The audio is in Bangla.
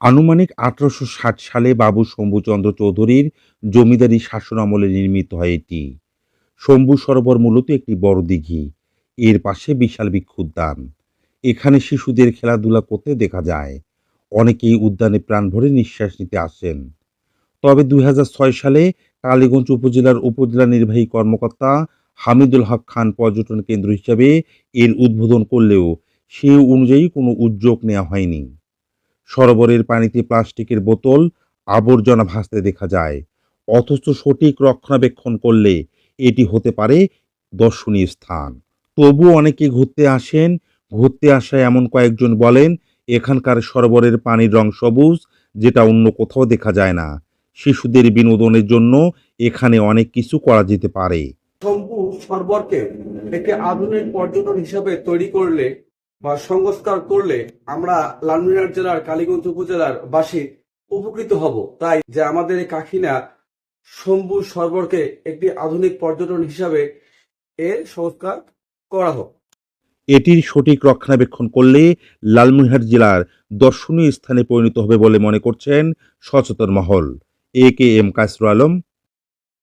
আনুমানিক আঠারোশো ষাট সালে বাবু শম্ভুচন্দ্র চৌধুরীর জমিদারি শাসন আমলে নির্মিত হয় এটি। শম্ভু সরোবর মূলত একটি বড় দিঘি। এর পাশে বিশাল বৃক্ষ উদ্যান এখানে শিশুদের খেলাধুলা করতে দেখা যায়। অনেকেই উদ্যানে প্রাণ ভরে নিঃশ্বাস নিতে আসেন। তবে দু হাজার ছয় সালে কালীগঞ্জ উপজেলার উপজেলা নির্বাহী কর্মকর্তা হামিদুল হক খান পর্যটন কেন্দ্র হিসাবে এর উদ্বোধন করলেও সে অনুযায়ী কোনো উদ্যোগ নেওয়া হয়নি। সরোবরের পানিতে প্লাস্টিকের বোতল আবর্জনা ভাসতে দেখা যায়। অথচ সঠিক রক্ষণাবেক্ষণ করলে এটি হতে পারে দর্শনীয় স্থান। তবু অনেকে ঘুরতে আসেন। ঘুরতে আসা এমন কয়েকজন বলেন, এখানকার সরোবরের পানির রং সবুজ, যেটা অন্য কোথাও দেখা যায় না। শিশুদের বিনোদনের জন্য এখানে অনেক কিছু করা যেতে পারে। শম্ভু সরবরকে একটি আধুনিক পর্যটন হিসাবে তৈরি করলে বা সংস্কার করলে আমরা লালমিনার জেলার কালীগঞ্জ উপজেলার বাসী উপকৃত হব। তাই যে আমাদের এই কাকিনা শম্ভু সরবরকে একটি আধুনিক পর্যটন হিসাবে এর সংস্কার করা হোক। এটির সঠিক রক্ষণাবেক্ষণ করলে লালমনিরহাট জেলার দর্শনীয় স্থানে পরিণত হবে বলে মনে করছেন সচেতন মহল। এ কে এম কাসরু আলম